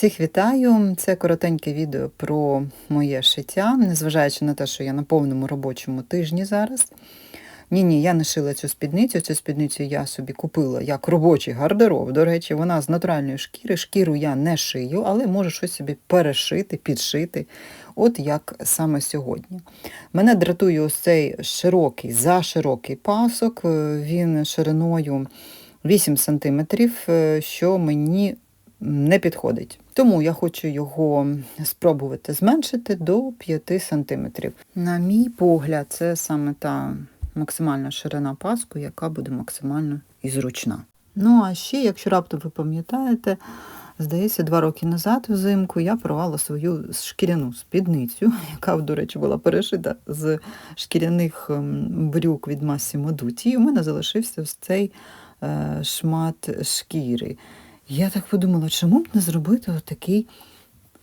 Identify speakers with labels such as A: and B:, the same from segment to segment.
A: Всіх вітаю! Це коротеньке відео про моє шиття, незважаючи на те, що я на повному робочому тижні зараз. Ні, ні, я не шила цю спідницю. Цю спідницю я собі купила як робочий гардероб. До речі, вона з натуральної шкіри. Шкіру я не шию, але можу щось собі перешити, підшити. От як саме сьогодні. Мене дратує ось цей широкий, заширокий пасок. Е, Він шириною 8 см, що мені не підходить. Тому я хочу його спробувати зменшити до 5 см. На мій погляд, це саме та максимальна ширина паску, яка буде максимально і зручна. Ну, а ще, якщо раптом ви пам'ятаєте, здається, два роки назад взимку я порвала свою шкіряну спідницю, яка, до речі, була перешита з шкіряних ем, брюк від Massimo Dutti, і у мене залишився ось цей е, шмат шкіри. Я так подумала, чому б не зробити отакий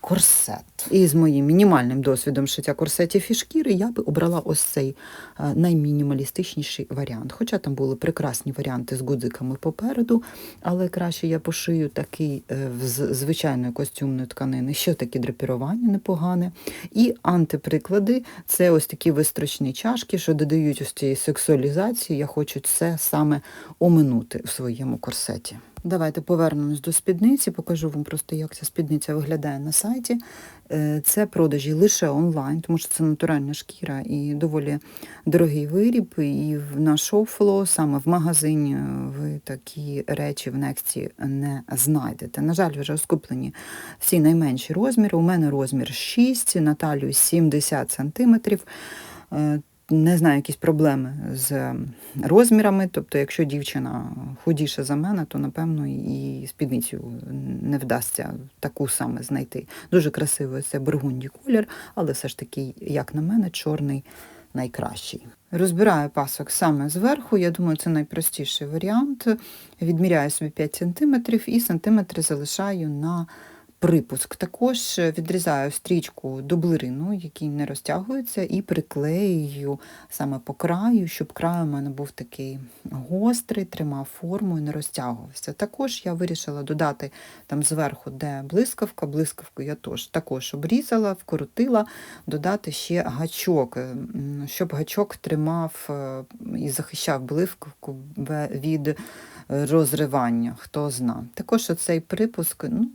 A: корсет. І з моїм мінімальним досвідом шиття корсетів і шкіри я би обрала ось цей е, наймінімалістичніший варіант. Хоча там були прекрасні варіанти з гудзиками попереду, але краще я пошию такий е, з звичайної костюмної тканини, що таке драпірування непогане. І антиприклади це ось такі вистрочні чашки, що додають ось цієї сексуалізації. Я хочу це саме оминути в своєму корсеті. Давайте повернемось до спідниці, покажу вам просто, як ця спідниця виглядає на сайті. Е, Це продажі лише онлайн, тому що це натуральна шкіра і доволі дорогий виріб. І на шоуфло, саме в магазині, ви такі речі в Нексті не знайдете. На жаль, вже скуплені всі найменші розміри. У мене розмір 6, на талію 70 сантиметрів. Не знаю, якісь проблеми з розмірами. Тобто, якщо дівчина худіша за мене, то напевно і спідницю не вдасться таку саме знайти. Дуже красивий це бургунді колір, але все ж таки, як на мене, чорний найкращий. Розбираю пасок саме зверху. Я думаю, це найпростіший варіант. Відміряю собі 5 см і сантиметри залишаю на припуск. Також відрізаю стрічку дублерину, який не розтягується, і приклеюю саме по краю, щоб край у мене був такий гострий, тримав форму і не розтягувався. Також я вирішила додати там зверху, де блискавка, блискавку я тож, також обрізала, вкрутила, додати ще гачок, щоб гачок тримав е, і захищав блискавку від розривання, хто зна. Також оцей припуск, ну,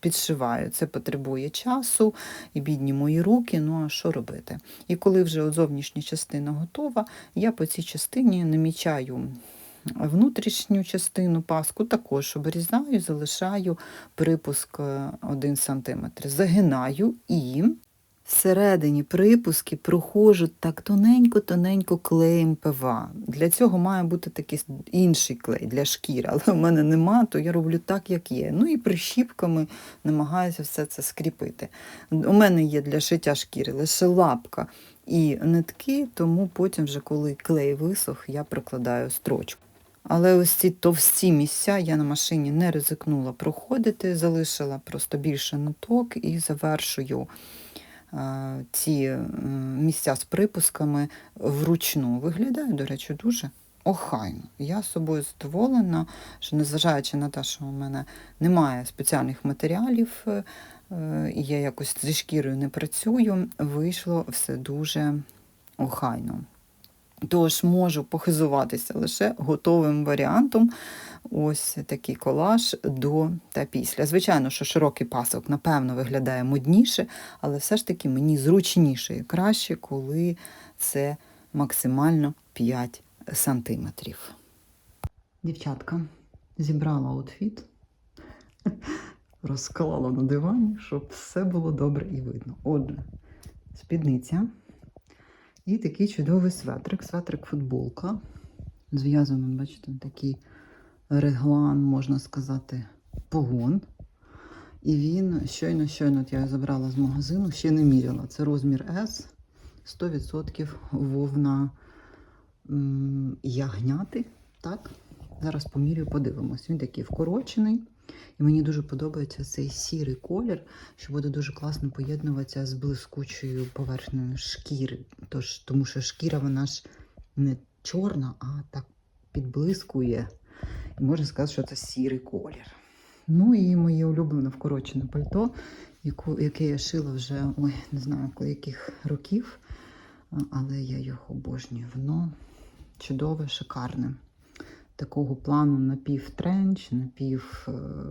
A: підшиваю. Це потребує часу і бідні мої руки. Ну а що робити? І коли вже зовнішня частина готова, я по цій частині намічаю внутрішню частину паску, також обрізаю, залишаю припуск 1 см. Загинаю і. Всередині припуски проходжу так тоненько-тоненько клеєм ПВА. Для цього має бути такий інший клей для шкіри, але в мене нема, то я роблю так, як є. Ну і прищіпками намагаюся все це скріпити. У мене є для шиття шкіри лише лапка і нитки, тому потім, вже коли клей висох, я прикладаю строчку. Але ось ці товсті місця я на машині не ризикнула проходити, залишила просто більше ниток і завершую ці е, місця з припусками вручну. Виглядає, до речі, дуже охайно. Я собою задоволена, що незважаючи на те, що у мене немає спеціальних матеріалів, е, я якось зі шкірою не працюю, вийшло все дуже охайно. Тож можу похизуватися лише готовим варіантом. Ось такий колаж до та після. Звичайно, що широкий пасок, напевно, виглядає модніше, але все ж таки мені зручніше і краще, коли це максимально 5 сантиметрів. Дівчатка, зібрала аутфіт, розклала на дивані, щоб все було добре і видно. Отже, спідниця. І такий чудовий светрик, светрик футболка. Зв'язаний, бачите, такий реглан, можна сказати, погон. І він щойно, щойно я забрала з магазину, ще не міряла. Це розмір S, 100% вовна ягняти. Так, зараз помірю, подивимось. Він такий вкорочений. І мені дуже подобається цей сірий колір, що буде дуже класно поєднуватися з блискучою поверхнею шкіри. Тож, тому що шкіра вона ж не чорна, а так підблискує. І можна сказати, що це сірий колір. Ну і моє улюблене вкорочене пальто, яке я шила вже ой, не знаю яких років, але я його обожнюю. Воно чудове, шикарне. Такого плану напів-тренч, напів-пальто,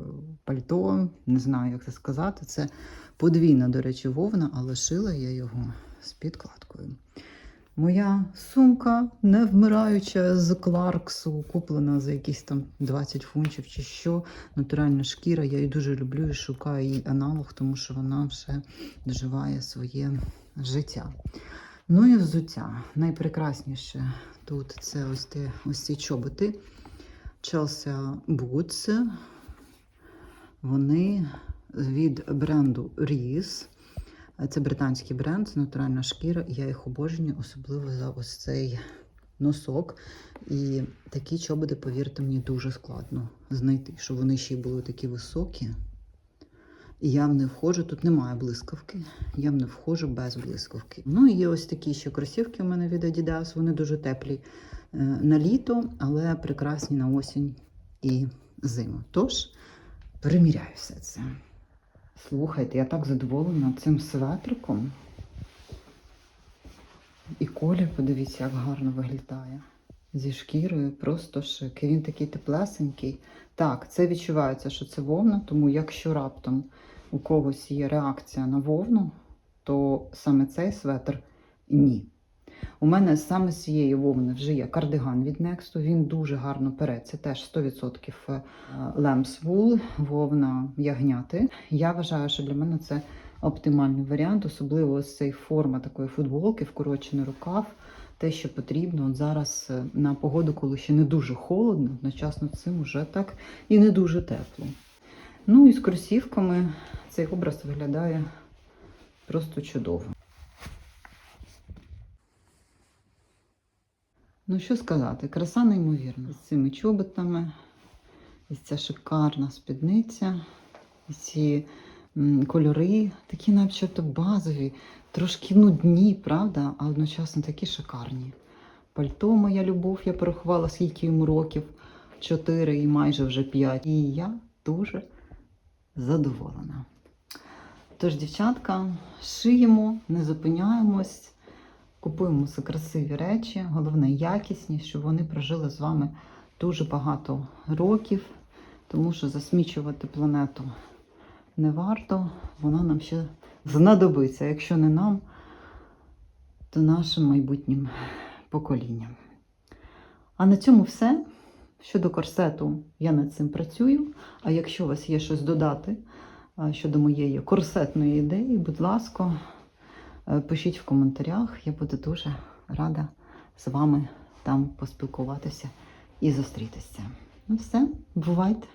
A: не знаю, як це сказати. Це подвійна, до речі, вовна, але шила я його з підкладкою. Моя сумка невмираюча з Кларксу, куплена за якісь там 20 фунтів чи що. Натуральна шкіра. Я її дуже люблю і шукаю її аналог, тому що вона вже доживає своє життя. Ну і взуття. Найпрекрасніше тут це ось, те, ось ці чоботи. Chelsea Boots. Вони від бренду Reese. Це британський бренд, натуральна шкіра. Я їх обожнюю, особливо за ось цей носок. І такі чоботи, повірте мені, дуже складно знайти, щоб вони ще й були такі високі. Я в не входжу, тут немає блискавки, я в не входжу без блискавки. Ну і є ось такі ще кросівки у мене від Adidas, вони дуже теплі е, на літо, але прекрасні на осінь і зиму. Тож приміряю все це. Слухайте, я так задоволена цим светриком. І колір, подивіться, як гарно виглядає. Зі шкірою просто шик. І він такий теплесенький. Так, це відчувається, що це вовна, тому якщо раптом у когось є реакція на вовну, то саме цей светр ні. У мене саме з цієї вовни вже є кардиган від Next, він дуже гарно пере. Це теж 100% Lamb's Wool, вовна ягняти. Я вважаю, що для мене це оптимальний варіант, особливо ось цей форма такої футболки, вкорочений рукав. Те, що потрібно от зараз е, на погоду, коли ще не дуже холодно, одночасно цим уже так і не дуже тепло. Ну і з кросівками цей образ виглядає просто чудово. Ну, що сказати, краса неймовірна. З цими чоботами, і ця шикарна спідниця, і ці кольори, такі начебто базові, трошки нудні, правда, а одночасно такі шикарні. Пальто моя любов, я порахувала, скільки йому років, 4 і майже вже 5. І я дуже задоволена. Тож, дівчатка, шиємо, не зупиняємось. Купуємо все красиві речі, головне якісні, щоб вони прожили з вами дуже багато років, тому що засмічувати планету не варто, вона нам ще знадобиться. Якщо не нам, то нашим майбутнім поколінням. А на цьому все. Щодо корсету, я над цим працюю. А якщо у вас є щось додати щодо моєї корсетної ідеї, будь ласка. Е, Пишіть в коментарях, я буду дуже рада з вами там поспілкуватися і зустрітися. Ну все, бувайте!